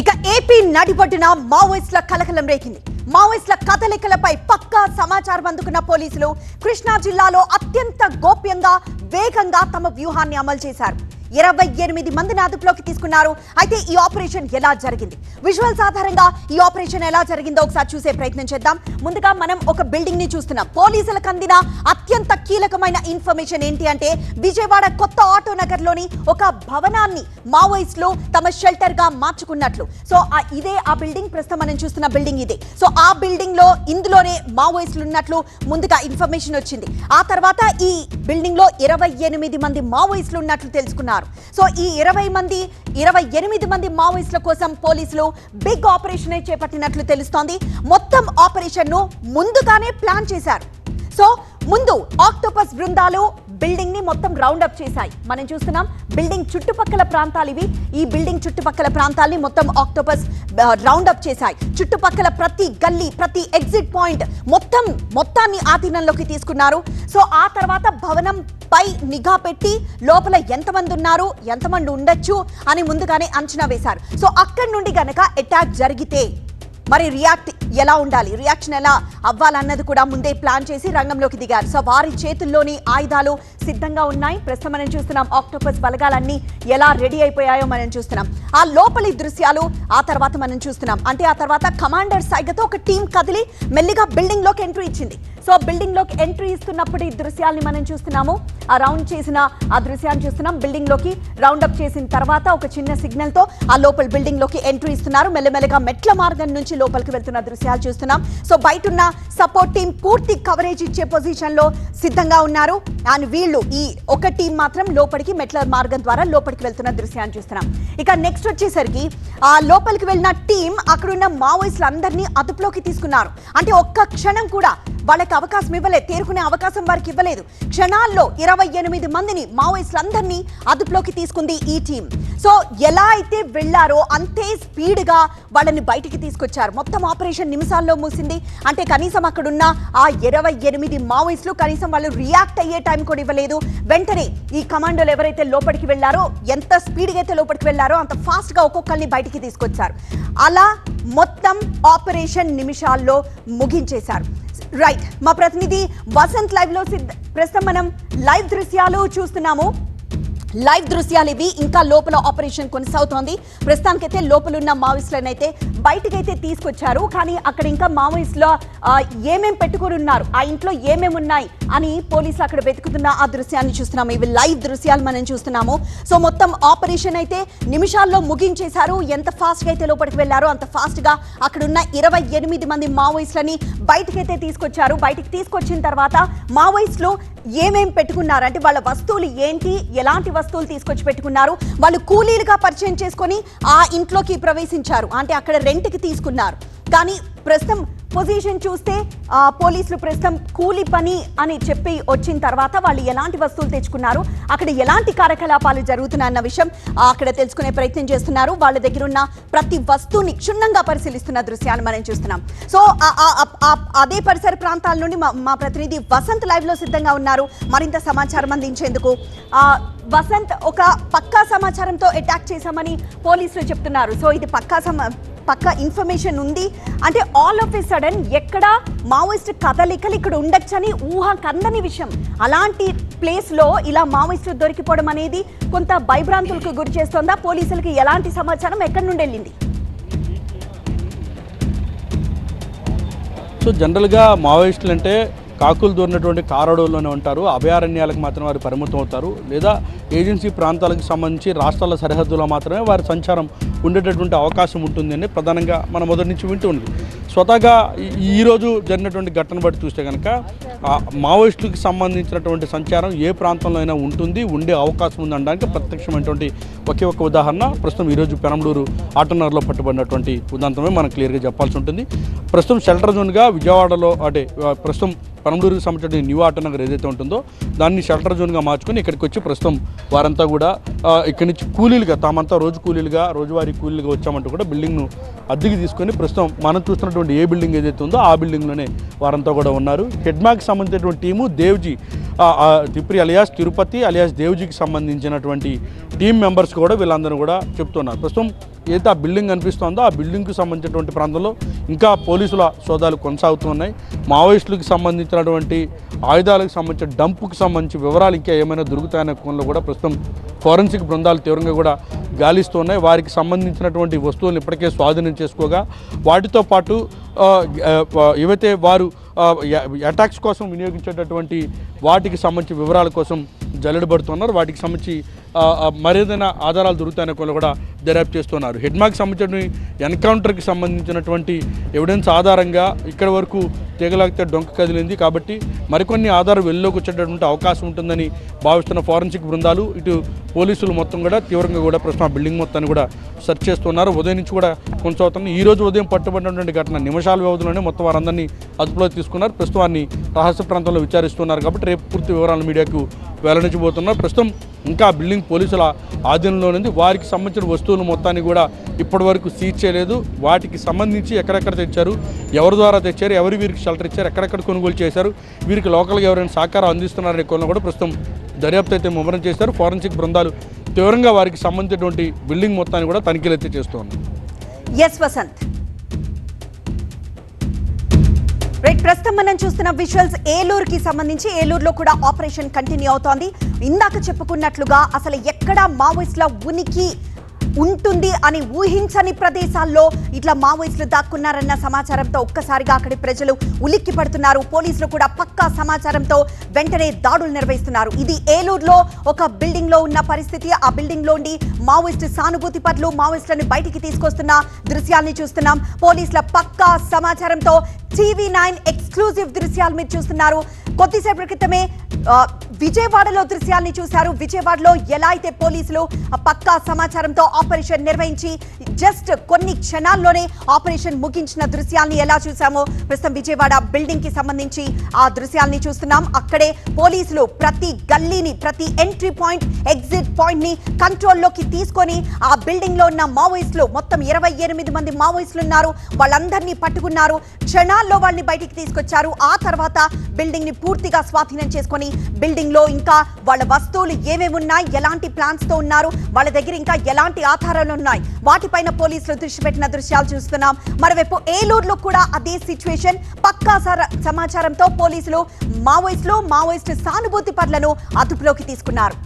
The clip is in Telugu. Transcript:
ఇక ఏపీ నడిబొడ్డున మావోయిస్టుల కలకలం రేగింది మావోయిస్టుల కదలికలపై పక్కా సమాచారం అందుకున్న పోలీసులు కృష్ణా జిల్లాలో అత్యంత గోప్యంగా వేగంగా తమ వ్యూహాన్ని అమలు చేశారు. ఇరవై ఎనిమిది మందిని అదుపులోకి తీసుకున్నారు. అయితే ఈ ఆపరేషన్ ఎలా జరిగింది? విజువల్స్ ఆధారంగా ఈ ఆపరేషన్ ఎలా జరిగిందో ఒకసారి చూసే ప్రయత్నం చేద్దాం. ముందుగా మనం ఒక బిల్డింగ్ని చూస్తున్నాం. పోలీసులకు అందిన అత్యంత కీలకమైన ఇన్ఫర్మేషన్ ఏంటి అంటే విజయవాడ కొత్త ఆటో నగర్లోని ఒక భవనాన్ని మావోయిస్టులు తమ షెల్టర్గా మార్చుకున్నట్లు. సో ఇదే ఆ బిల్డింగ్. ప్రస్తుతం మనం చూస్తున్న బిల్డింగ్ ఇదే. సో ఆ బిల్డింగ్లో ఇందులోనే మావోయిస్టులు ఉన్నట్లు ముందుగా ఇన్ఫర్మేషన్ వచ్చింది. ఆ తర్వాత ఈ బిల్డింగ్లో ఇరవై ఎనిమిది మంది మావోయిస్టులు ఉన్నట్లు తెలుసుకున్నారు. సో ఈ ఇరవై మంది ఇరవై ఎనిమిది మంది మావోయిస్టుల కోసం పోలీసులు బిగ్ ఆపరేషన్ చేపట్టినట్లు తెలుస్తోంది. మొత్తం ఆపరేషన్ను ముందుగానే ప్లాన్ చేశారు. సో ముందు ఆక్టోపస్ బృందాలు బిల్డింగ్ని మొత్తం రౌండ్ అప్ చేశాయి. మనం చూస్తున్నాం బిల్డింగ్ చుట్టుపక్కల ప్రాంతాలు ఇవి. ఈ బిల్డింగ్ చుట్టుపక్కల ప్రాంతాల్ని మొత్తం ఆక్టోపస్ రౌండ్ అప్ చేశాయి. చుట్టుపక్కల ప్రతి గల్లీ ప్రతి ఎగ్జిట్ పాయింట్ మొత్తం మొత్తాన్ని ఆధీనంలోకి తీసుకున్నారు. సో ఆ తర్వాత భవనం పై నిఘా పెట్టి లోపల ఎంతమంది ఉన్నారు ఎంతమంది ఉండొచ్చు అని ముందుగానే అంచనా వేశారు. సో అక్కడి నుండి గనక అటాక్ జరిగితే మరి రియాక్ట్ ఎలా ఉండాలి? రియాక్షన్ ఎలా అవ్వాలన్నది కూడా ముందే ప్లాన్ చేసి రంగంలోకి దిగారు. సో వారి చేతుల్లోని ఆయుధాలు సిద్ధంగా ఉన్నాయి. ప్రస్తుతం మనం చూస్తున్నాం ఆక్టోపస్ బలగాలన్నీ ఎలా రెడీ అయిపోయాయో మనం చూస్తున్నాం. ఆ లోపలి దృశ్యాలు ఆ తర్వాత మనం చూస్తున్నాం. అంటే ఆ తర్వాత కమాండర్ సైగతో ఒక టీం కదిలి మెల్లిగా బిల్డింగ్లోకి ఎంట్రీ ఇచ్చింది. సో బిల్డింగ్లోకి ఎంట్రీ ఇస్తున్నప్పుడు ఈ దృశ్యాల్ని మనం చూస్తున్నాము. ఆ రౌండ్ చేసిన ఆ దృశ్యాన్ని చూస్తున్నాం. బిల్డింగ్లోకి రౌండ్ అప్ చేసిన తర్వాత ఒక చిన్న సిగ్నల్తో ఆ లోపల బిల్డింగ్లోకి ఎంట్రీ ఇస్తున్నారు. మెల్లమెల్లగా మెట్ల మార్గం నుంచి లోపలికి వెళ్తున్న దృశ్యాలు చూస్తున్నాం. సో బయట ఉన్న సపోర్ట్ టీం పూర్తి కవరేజ్ ఇచ్చే పొజిషన్లో సిద్ధంగా ఉన్నారు. అండ్ వీళ్ళు ఈ ఒక టీం మాత్రం లోపలికి మెట్ల మార్గం ద్వారా లోపలికి వెళ్తున్న దృశ్యాన్ని చూస్తున్నాం. ఇక నెక్స్ట్ వచ్చేసరికి ఆ లోపలికి వెళ్ళిన టీం అక్కడున్న మావోయిస్టులు అందరినీ అదుపులోకి తీసుకున్నారు. అంటే ఒక్క క్షణం కూడా వాళ్ళకి అవకాశం ఇవ్వలేదు తేరుకునే అవకాశం వారికి ఇవ్వలేదు. క్షణాల్లో ఇరవై ఎనిమిది మందిని మావోయిస్టులందరినీ అదుపులోకి తీసుకుంది ఈ టీం. సో ఎలా అయితే వెళ్ళారో అంతే స్పీడ్గా వాళ్ళని బయటికి తీసుకొచ్చారు. మొత్తం ఆపరేషన్ నిమిషాల్లో మూసింది అంటే కనీసం అక్కడున్న ఆ ఇరవై ఎనిమిది మావోయిస్టులు కనీసం వాళ్ళు రియాక్ట్ అయ్యే టైం కూడా ఇవ్వలేదు. వెంటనే ఈ కమాండోలు ఎవరైతే లోపలికి వెళ్ళారో ఎంత స్పీడ్గా అయితే లోపలికి వెళ్ళారో అంత ఫాస్ట్గా ఒక్కొక్కరిని బయటికి తీసుకొచ్చారు. అలా మొత్తం ఆపరేషన్ నిమిషాల్లో ముగించేశారు. రైట్ మా ప్రతినిధి వసంత్ లైవ్లో సిద్ధ ప్రస్తుతం మనం లైవ్ దృశ్యాలు చూస్తున్నాము. లైవ్ దృశ్యాలు ఇవి. ఇంకా లోపల ఆపరేషన్ కొనసాగుతోంది. ప్రస్తుతానికైతే లోపలున్న మావోయిస్టులను అయితే బయటకైతే తీసుకొచ్చారు. కానీ అక్కడ ఇంకా మావోయిస్టులో ఏమేం పెట్టుకుని ఉన్నారు ఆ ఇంట్లో ఏమేమి ఉన్నాయి అని పోలీసులు అక్కడ వెతుకుతున్న ఆ దృశ్యాన్ని చూస్తున్నాము. ఇవి లైవ్ దృశ్యాలు మనం చూస్తున్నాము. సో మొత్తం ఆపరేషన్ అయితే నిమిషాల్లో ముగించేశారు. ఎంత ఫాస్ట్గా అయితే లోపలికి వెళ్ళారో అంత ఫాస్ట్గా అక్కడ ఉన్న ఇరవై ఎనిమిది మంది మావోయిస్టులని బయటకైతే తీసుకొచ్చారు. బయటికి తీసుకొచ్చిన తర్వాత మావోయిస్టులు ఏమేం పెట్టుకున్నారు? అంటే వాళ్ళ వస్తువులు ఏంటి? ఎలాంటి వస్తువులు తీసుకొచ్చి పెట్టుకున్నారు. వాళ్ళు కూలీలుగా పరిచయం చేసుకొని ఆ ఇంట్లోకి ప్రవేశించారు. అంటే అక్కడ రెంట్కి తీసుకున్నారు. కానీ ప్రస్తుతం పొజిషన్ చూస్తే పోలీసులు ప్రస్తుతం కూలి పని అని చెప్పి వచ్చిన తర్వాత వాళ్ళు ఎలాంటి వస్తువులు తెచ్చుకున్నారు అక్కడ ఎలాంటి కార్యకలాపాలు జరుగుతున్నాయి అన్న విషయం అక్కడ తెలుసుకునే ప్రయత్నం చేస్తున్నారు. వాళ్ళ దగ్గర ఉన్న ప్రతి వస్తువుని క్షుణ్ణంగా పరిశీలిస్తున్న దృశ్యాన్ని మనం చూస్తున్నాం. సో ఆ- అదే పరిసర ప్రాంతాల నుండి మా- మా ప్రతినిధి వసంత్ లైవ్లో సిద్ధంగా ఉన్నారు. మరింత సమాచారం అందించేందుకు వసంత్ ఒక పక్కా సమాచారంతో అటాక్ చేశామని పోలీసులు చెప్తున్నారు. సో ఇది పక్కా సమా పక్క ఇన్ఫర్మేషన్ ఉంది. అంటే ఆల్ ఆఫ్ ఎ సడన్ ఎక్కడ మావోయిస్ట్ కదలికలు ఇక్కడ ఉండొచ్చని ఊహ కందని విషయం. అలాంటి ప్లేస్లో ఇలా మావోయిస్టులు దొరికిపోవడం అనేది కొంత భయభ్రాంతులకు గురి చేస్తోందా? పోలీసులకి ఎలాంటి సమాచారం ఎక్కడి నుండి వెళ్ళింది? సో జనరల్గా మావోయిస్టులు అంటే కాకులు దూరినటువంటి కారడోల్లోనే ఉంటారు. అభయారణ్యాలకు మాత్రం వారు పరిమితం అవుతారు. లేదా ఏజెన్సీ ప్రాంతాలకు సంబంధించి రాష్ట్రాల సరిహద్దులో మాత్రమే వారి సంచారం ఉండేటటువంటి అవకాశం ఉంటుందని ప్రధానంగా మనం మొదటి నుంచి వింటూ ఉంది స్వతహాగా ఈ- ఈరోజు జరిగినటువంటి ఘటన బట్టి చూస్తే కనుక మావోయిస్టుకి మావోయిస్టులకు సంబంధించినటువంటి సంచారం ఏ ప్రాంతంలో అయినా ఉంటుంది ఉండే అవకాశం ఉంది అనడానికి ప్రత్యక్షమైనటువంటి ఒకే ఒక్క ఉదాహరణ. ప్రస్తుతం ఈరోజు పెనంబూరు ఆటోనగర్లో పట్టుబడినటువంటి ఉదాంతమే మనం క్లియర్గా చెప్పాల్సి ఉంటుంది. ప్రస్తుతం షెల్టర్ జోన్గా విజయవాడలో అంటే ప్రస్తుతం పనమలూరుకి సంబంధించిన న్యూ ఆటోనగర్ ఏదైతే ఉంటుందో దాన్ని షెల్టర్ జోన్గా మార్చుకొని ఇక్కడికి వచ్చి ప్రస్తుతం వారంతా కూడా ఇక్కడి నుంచి కూలీలుగా తామంతా రోజు కూలీలుగా రోజువారీ కూలీలుగా వచ్చామంటూ కూడా బిల్డింగ్ను అద్దెకి తీసుకొని ప్రస్తుతం మనం ఉన్నటువంటి ఏ బిల్డింగ్ ఏదైతే ఉందో ఆ బిల్డింగ్లోనే వారంతా కూడా ఉన్నారు. హెడ్మాక్ సంబంధించినటువంటి team Devji Tipri alias Tirupati alias దేవ్జీకి సంబంధించినటువంటి టీం మెంబర్స్ కూడా వీళ్ళందరూ కూడా చెప్తున్నారు. ప్రస్తుతం ఏదైతే ఆ బిల్డింగ్ కనిపిస్తుందో ఆ బిల్డింగ్కి సంబంధించినటువంటి ప్రాంతంలో ఇంకా పోలీసుల సోదాలు కొనసాగుతున్నాయి. మావోయిస్టులకు సంబంధించినటువంటి ఆయుధాలకు సంబంధించిన డంపుకి సంబంధించి వివరాలు ఇంకా ఏమైనా దొరుకుతాయనే కోణంలో కూడా ప్రస్తుతం ఫోరెన్సిక్ బృందాలు తీవ్రంగా కూడా గాలిస్తున్నాయి వారికి సంబంధించినటువంటి వస్తువులను ఇప్పటికే స్వాధీనం చేసుకోగా వాటితో పాటు ఏవైతే వారు అటాక్స్ కోసం వినియోగించేటటువంటి వాటికి సంబంధించి వివరాల కోసం జల్లెడబడుతున్నారు వాటికి సంబంధించి మరేదైనా ఆధారాలు దొరుకుతాయనే కొన్ని కూడా దర్యాప్తు చేస్తున్నారు. హెడ్మాక్ సంబంధించిన ఎన్కౌంటర్కి సంబంధించినటువంటి ఎవిడెన్స్ ఆధారంగా ఇక్కడ వరకు తీగలాగితే డొంక కదిలింది. కాబట్టి మరికొన్ని ఆధారాలు వెలుగులోకి వచ్చేటటువంటి అవకాశం ఉంటుందని భావిస్తున్న ఫారెన్సిక్ బృందాలు ఇటు పోలీసులు మొత్తం కూడా తీవ్రంగా కూడా ప్రస్తుతం ఆ బిల్డింగ్ మొత్తాన్ని కూడా సెర్చ్ చేస్తున్నారు. ఉదయం నుంచి కూడా కొనసాగుతుంది. ఈ రోజు ఉదయం పట్టుబడినటువంటి ఘటన నిమిషాల వ్యవధిలోనే మొత్తం వారందరినీ అదుపులో తీసుకున్నారు. ప్రస్తుతం రహస్య ప్రాంతంలో విచారిస్తున్నారు. కాబట్టి రేపు పూర్తి వివరాలను మీడియాకు వెల్లడించబోతున్నారు ప్రస్తుతం ఇంకా బిల్డింగ్ పోలీసుల ఆధీనంలో ఉంది. వారికి సంబంధించిన వస్తువులు మొత్తాన్ని కూడా ఇప్పటివరకు సీజ్ చేయలేదు. వాటికి సంబంధించి ఎక్కడెక్కడ తెచ్చారు ఎవరి ద్వారా తెచ్చారు ఎవరు వీరికి షెల్టర్ ఇచ్చారు ఎక్కడెక్కడ కొనుగోలు చేశారు వీరికి లోకల్గా ఎవరైనా సహకారం అందిస్తున్నారనే కోణంలో కూడా ప్రస్తుతం దర్యాప్తు అయితే ముమ్మరం చేశారు. ఫారెన్సిక్ బృందాలు తీవ్రంగా వారికి సంబంధించినటువంటి బిల్డింగ్ మొత్తాన్ని కూడా తనిఖీలు అయితే చేస్తోంది ఎస్ వసంత్ ప్రస్తుతం మనం చూస్తున్న విజువల్స్ ఏలూరుకి సంబంధించి ఏలూరులో కూడా ఆపరేషన్ కంటిన్యూ అవుతోంది. ఇందాక చెప్పుకున్నట్లుగా అసలు ఎక్కడ మావోయిస్టుల ఉనికి ఉంటుంది అని ఊహించని ప్రదేశాల్లో ఇట్లా మావోయిస్టులు దాక్కున్నారన్న సమాచారంతో ఒక్కసారిగా అక్కడి ప్రజలు ఉలిక్కి పడుతున్నారు. పోలీసులు కూడా పక్కా సమాచారంతో వెంటనే దాడులు నిర్వహిస్తున్నారు. ఇది ఏలూరులో ఒక బిల్డింగ్లో ఉన్న పరిస్థితి. ఆ బిల్డింగ్ లోండి మావోయిస్టు సానుభూతి పట్ల మావోయిస్టులను బయటికి తీసుకొస్తున్న దృశ్యాల్ని చూస్తున్నాం. పోలీసుల పక్కా సమాచారంతో టీవీ నైన్ ఎక్స్క్లూజివ్ దృశ్యాలు మీరు చూస్తున్నారు. కొద్దిసేపటి క్రితమే విజయవాడలో దృశ్యాన్ని చూశారు. విజయవాడలో ఎలా అయితే పోలీసులు పక్కా సమాచారంతో ఆపరేషన్ నిర్వహించి జస్ట్ కొన్ని క్షణాల్లోనే ఆపరేషన్ ముగించిన దృశ్యాల్ని ఎలా చూసామో ప్రస్తుతం విజయవాడ బిల్డింగ్కి సంబంధించి ఆ దృశ్యాల్ని చూస్తున్నాం. అక్కడే పోలీసులు ప్రతి గల్లీని ప్రతి ఎంట్రీ పాయింట్ ఎగ్జిట్ పాయింట్ని కంట్రోల్లోకి తీసుకొని ఆ బిల్డింగ్లో ఉన్న మావోయిస్టులు మొత్తం ఇరవై ఎనిమిది మంది మావోయిస్టులు ఉన్నారు. వాళ్ళందరినీ పట్టుకున్నారు. క్షణాల్లో వాళ్ళని బయటికి తీసుకొచ్చారు. ఆ తర్వాత బిల్డింగ్ని పూర్తిగా స్వాధీనం చేసుకొని బిల్డింగ్లో ఇంకా వాళ్ళ వస్తువులు ఏమేమి ఉన్నాయి ఎలాంటి ప్లాన్స్తో ఉన్నారు వాళ్ళ దగ్గర ఇంకా ఎలాంటి ఆధారాలు ఉన్నాయి వాటిపైన పోలీసులు దృష్టి పెట్టిన దృశ్యాలు చూస్తున్నాం. మరోవైపు ఏలూరులో కూడా అదే సిచ్యువేషన్ పక్కా సమాచారంతో పోలీసులు మావోయిస్టులు మావోయిస్టు సానుభూతి పనులను అదుపులోకి తీసుకున్నారు.